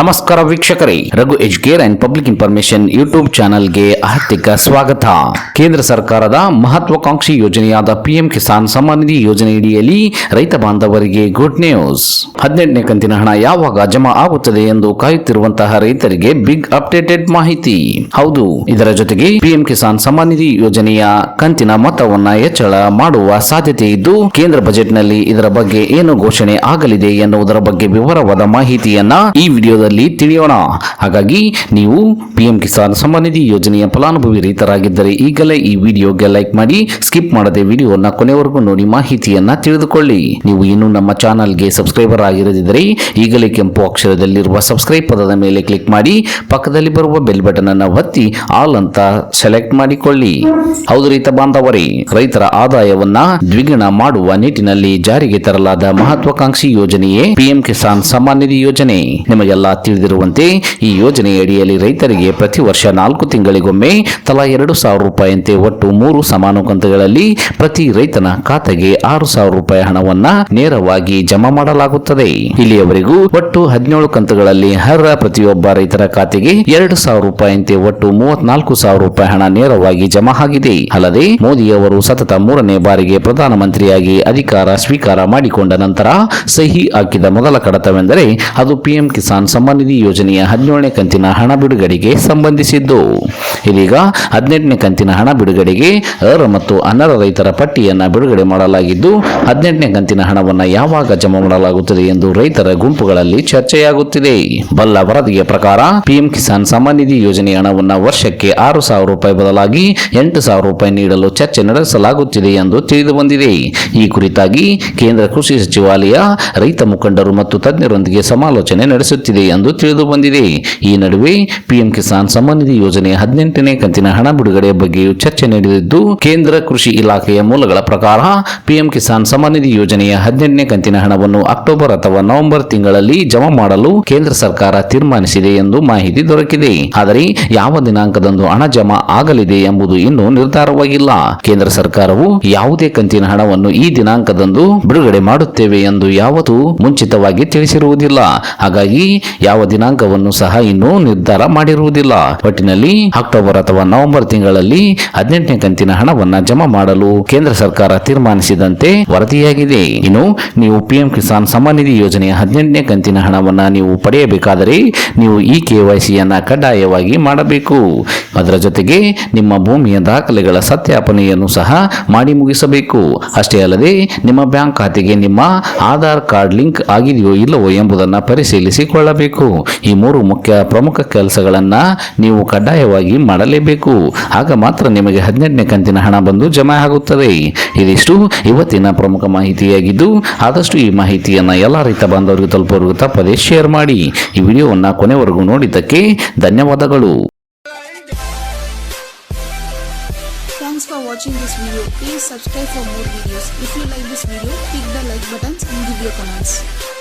ನಮಸ್ಕಾರ ವೀಕ್ಷಕರೇ. Raghu educare and public information YouTube ಚಾನೆಲ್ಗೆ ಹಾರ್ದಿಕ ಸ್ವಾಗತ. ಕೇಂದ್ರ ಸರ್ಕಾರದ ಮಹತ್ವಾಕಾಂಕ್ಷಿ ಯೋಜನೆಯಾದ ಪಿಎಂ ಕಿಸಾನ್ ಸಮ್ಮಾನ್ ನಿಧಿ ಯೋಜನೆಯಡಿಯಲ್ಲಿ ರೈತ ಬಾಂಧವರಿಗೆ ಗುಡ್ ನ್ಯೂಸ್ ಹದಿನೆಂಟನೇ ಕಂತಿನ ಹಣ ಯಾವಾಗ ಜಮಾ ಆಗುತ್ತದೆ ಎಂದು ಕಾಯುತ್ತಿರುವಂತಹ ರೈತರಿಗೆ ಬಿಗ್ ಅಪ್ಡೇಟೆಡ್ ಮಾಹಿತಿ. ಹೌದು, ಇದರ ಜೊತೆಗೆ ಪಿಎಂ ಕಿಸಾನ್ ಸಮ್ಮಾನ್ ನಿಧಿ ಯೋಜನೆಯ ಕಂತಿನ ಮೊತ್ತವನ್ನ ಹೆಚ್ಚಳ ಮಾಡುವ ಸಾಧ್ಯತೆ ಇದ್ದು, ಕೇಂದ್ರ ಬಜೆಟ್ನಲ್ಲಿ ಇದರ ಬಗ್ಗೆ ಏನು ಘೋಷಣೆ ಆಗಲಿದೆ ಎನ್ನುವುದರ ಬಗ್ಗೆ ವಿವರವಾದ ಮಾಹಿತಿಯನ್ನ ಈ ವಿಡಿಯೋದಲ್ಲಿ ತಿಳಿಯೋಣ. ಹಾಗಾಗಿ ನೀವು ಪಿಎಂ ಕಿಸಾನ್ ಸಮ್ಮಾನ್ ನಿಧಿ ಯೋಜನೆಯ ಫಲಾನುಭವಿ ರೈತರಾಗಿದ್ದರೆ ಈಗಲೇ ಈ ವಿಡಿಯೋಗೆ ಲೈಕ್ ಮಾಡಿ, ಸ್ಕಿಪ್ ಮಾಡದೆ ವಿಡಿಯೋನ ಕೊನೆವರೆಗೂ ನೋಡಿ ಮಾಹಿತಿಯನ್ನ ತಿಳಿದುಕೊಳ್ಳಿ. ನೀವು ಇನ್ನೂ ನಮ್ಮ ಚಾನಲ್ಗೆ ಸಬ್ಸ್ಕ್ರೈಬರ್ ಆಗಿರದಿದ್ದರೆ ಈಗಲೇ ಕೆಂಪು ಅಕ್ಷರದಲ್ಲಿರುವ ಸಬ್ಸ್ಕ್ರೈಬ್ ಪದದ ಮೇಲೆ ಕ್ಲಿಕ್ ಮಾಡಿ, ಪಕ್ಕದಲ್ಲಿ ಬರುವ ಬೆಲ್ ಬಟನ್ ಅನ್ನು ಒತ್ತಿ ಆಲ್ ಅಂತ ಸೆಲೆಕ್ಟ್ ಮಾಡಿಕೊಳ್ಳಿ. ಹೌದು ರೈತ ಬಾಂಧವರೇ, ರೈತರ ಆದಾಯವನ್ನ ದ್ವಿಗುಣ ಮಾಡುವ ನಿಟ್ಟಿನಲ್ಲಿ ಜಾರಿಗೆ ತರಲಾದ ಮಹತ್ವಾಕಾಂಕ್ಷಿ ಯೋಜನೆಯೇ ಪಿಎಂ ಕಿಸಾನ್ ಸಮ್ಮಾನ್ ನಿಧಿ ಯೋಜನೆ. ನಿಮಗೆಲ್ಲ ತಿಳಿದಿರುವಂತೆ ಈ ಯೋಜನೆಯಡಿಯಲ್ಲಿ ರೈತರಿಗೆ ಪ್ರತಿ ವರ್ಷ ನಾಲ್ಕು ತಿಂಗಳಿಗೊಮ್ಮೆ ತಲಾ ಎರಡು ಸಾವಿರ ರೂಪಾಯಿಯಂತೆ ಒಟ್ಟು ಮೂರು ಸಮಾನ ಕಂತುಗಳಲ್ಲಿ ಪ್ರತಿ ರೈತನ ಖಾತೆಗೆ ಆರು ಸಾವಿರ ರೂಪಾಯಿ ಹಣವನ್ನ ನೇರವಾಗಿ ಜಮಾ ಮಾಡಲಾಗುತ್ತದೆ. ಇಲ್ಲಿಯವರೆಗೂ ಒಟ್ಟು ಹದಿನೇಳು ಕಂತುಗಳಲ್ಲಿ ಅರ್ಹ ಪ್ರತಿಯೊಬ್ಬ ರೈತರ ಖಾತೆಗೆ ಎರಡು ಸಾವಿರ ರೂಪಾಯಿಯಂತೆ ಒಟ್ಟು ಮೂವತ್ನಾಲ್ಕು ಸಾವಿರ ರೂಪಾಯಿ ಹಣ ನೇರವಾಗಿ ಜಮಾ ಆಗಿದೆ. ಅಲ್ಲದೆ ಮೋದಿ ಅವರು ಸತತ ಮೂರನೇ ಬಾರಿಗೆ ಪ್ರಧಾನಮಂತ್ರಿಯಾಗಿ ಅಧಿಕಾರ ಸ್ವೀಕಾರ ಮಾಡಿಕೊಂಡ ನಂತರ ಸಹಿ ಹಾಕಿದ ಮೊದಲ ಕಡತವೆಂದರೆ ಅದು ಪಿಎಂ ಕಿಸಾನ್ ಸಮ್ಮಾನ್ ನಿಧಿ ಯೋಜನೆಯ ಹದಿನೇಳನೇ ಕಂತಿನ ಹಣ ಬಿಡುಗಡೆಗೆ ಸಂಬಂಧಿಸಿದ್ದು. ಇದೀಗ ಹದಿನೆಂಟನೇ ಕಂತಿನ ಹಣ ಬಿಡುಗಡೆಗೆ ಅರ್ಹ ಮತ್ತು ಅನರ್ಹ ರೈತರ ಪಟ್ಟಿಯನ್ನು ಬಿಡುಗಡೆ ಮಾಡಲಾಗಿದ್ದು, ಹದಿನೆಂಟನೇ ಕಂತಿನ ಹಣವನ್ನು ಯಾವಾಗ ಜಮಾ ಮಾಡಲಾಗುತ್ತದೆ ಎಂದು ರೈತರ ಗುಂಪುಗಳಲ್ಲಿ ಚರ್ಚೆಯಾಗುತ್ತಿದೆ. ಬಲ್ಲ ವರದಿಯ ಪ್ರಕಾರ ಪಿಎಂ ಕಿಸಾನ್ ಸಮ್ಮಾನ್ ನಿಧಿ ಯೋಜನೆಯ ಹಣವನ್ನು ವರ್ಷಕ್ಕೆ ಆರು ಸಾವಿರ ರೂಪಾಯಿ ಬದಲಾಗಿ ಎಂಟು ಸಾವಿರ ರೂಪಾಯಿ ನೀಡಲು ಚರ್ಚೆ ನಡೆಸಲಾಗುತ್ತಿದೆ ಎಂದು ತಿಳಿದು ಬಂದಿದೆ. ಈ ಕುರಿತಾಗಿ ಕೇಂದ್ರ ಕೃಷಿ ಸಚಿವಾಲಯ ರೈತ ಮುಖಂಡರು ಮತ್ತು ತಜ್ಞರೊಂದಿಗೆ ಸಮಾಲೋಚನೆ ನಡೆಸುತ್ತಿದೆ ಎಂದು ತಿಳಿದು ಬಂದಿದೆ. ಈ ನಡುವೆ ಪಿಎಂ ಕಿಸಾನ್ ಸಮ್ಮಾನ್ ನಿಧಿ ಯೋಜನೆಯ ಹದಿನೆಂಟನೇ ಕಂತಿನ ಹಣ ಬಿಡುಗಡೆ ಬಗ್ಗೆಯೂ ಚರ್ಚೆ ನಡೆದಿದ್ದು, ಕೇಂದ್ರ ಕೃಷಿ ಇಲಾಖೆಯ ಮೂಲಗಳ ಪ್ರಕಾರ ಪಿಎಂ ಕಿಸಾನ್ ಸಮ್ಮಾನ್ ನಿಧಿ ಯೋಜನೆಯ ಹದಿನೆಂಟನೇ ಕಂತಿನ ಹಣವನ್ನು ಅಕ್ಟೋಬರ್ ಅಥವಾ ನವೆಂಬರ್ ತಿಂಗಳಲ್ಲಿ ಜಮಾ ಮಾಡಲು ಕೇಂದ್ರ ಸರ್ಕಾರ ತೀರ್ಮಾನಿಸಿದೆ ಎಂದು ಮಾಹಿತಿ ದೊರಕಿದೆ. ಆದರೆ ಯಾವ ದಿನಾಂಕದಂದು ಹಣ ಜಮಾ ಆಗಲಿದೆ ಎಂಬುದು ಇನ್ನೂ ನಿರ್ಧಾರವಾಗಿಲ್ಲ. ಕೇಂದ್ರ ಸರ್ಕಾರವು ಯಾವುದೇ ಕಂತಿನ ಹಣವನ್ನು ಈ ದಿನಾಂಕದಂದು ಬಿಡುಗಡೆ ಮಾಡುತ್ತೇವೆ ಎಂದು ಯಾವತ್ತೂ ಮುಂಚಿತವಾಗಿ ತಿಳಿಸಿರುವುದಿಲ್ಲ. ಹಾಗಾಗಿ ಯಾವ ದಿನಾಂಕವನ್ನು ಸಹ ಇನ್ನೂ ನಿರ್ಧಾರ ಮಾಡಿರುವುದಿಲ್ಲ. ಒಟ್ಟಿನಲ್ಲಿ ಅಕ್ಟೋಬರ್ ಅಥವಾ ನವೆಂಬರ್ ತಿಂಗಳಲ್ಲಿ ಹದಿನೆಂಟನೇ ಕಂತಿನ ಹಣವನ್ನ ಜಮಾ ಮಾಡಲು ಕೇಂದ್ರ ಸರ್ಕಾರ ತೀರ್ಮಾನಿಸಿದಂತೆ ವರದಿಯಾಗಿದೆ. ಇನ್ನು ನೀವು ಪಿಎಂ ಕಿಸಾನ್ ಸಮ್ಮಾನ್ ನಿಧಿ ಯೋಜನೆಯ ಹದಿನೆಂಟನೇ ಕಂತಿನ ಹಣವನ್ನು ನೀವು ಪಡೆಯಬೇಕಾದರೆ ನೀವು ಈ ಕೆವೈಸಿಯನ್ನ ಕಡ್ಡಾಯವಾಗಿ ಮಾಡಬೇಕು. ಅದರ ಜೊತೆಗೆ ನಿಮ್ಮ ಭೂಮಿಯ ದಾಖಲೆಗಳ ಸತ್ಯಾಪನೆಯನ್ನು ಸಹ ಮಾಡಿ ಮುಗಿಸಬೇಕು. ಅಷ್ಟೇ ಅಲ್ಲದೆ ನಿಮ್ಮ ಬ್ಯಾಂಕ್ ಖಾತೆಗೆ ನಿಮ್ಮ ಆಧಾರ್ ಕಾರ್ಡ್ ಲಿಂಕ್ ಆಗಿದೆಯೋ ಇಲ್ಲವೋ ಎಂಬುದನ್ನು ಪರಿಶೀಲಿಸಿಕೊಳ್ಳಬೇಕು. ಈ ಮೂರು ಮುಖ್ಯ ಪ್ರಮುಖ ಕೆಲಸಗಳನ್ನು ನೀವು ಕಡ್ಡಾಯವಾಗಿ ಮಾಡಲೇಬೇಕು ಆಗ ಮಾತ್ರ ನಿಮಗೆ ಹದಿನೆಂಟನೇ ಕಂತಿನ ಹಣ ಬಂದು ಜಮಾ ಆಗುತ್ತದೆ ಇದಿಷ್ಟು ಇವತ್ತಿನ ಪ್ರಮುಖ ಮಾಹಿತಿಯಾಗಿದ್ದು ಆದಷ್ಟು ಈ ಮಾಹಿತಿಯನ್ನ ಎಲ್ಲ ರೈತ ಬಾಂಧವರಿಗೆ ತಲುಪೋರಿಗೂ ತಪ್ಪದೇ ಶೇರ್ ಮಾಡಿ ಈ ವಿಡಿಯೋವನ್ನ ಕೊನೆವರೆಗೂ ನೋಡಿದ್ದಕ್ಕೆ ಧನ್ಯವಾದಗಳು Thanks for watching this video. Please subscribe for more videos. If you like this video, click the like buttons and give your comments.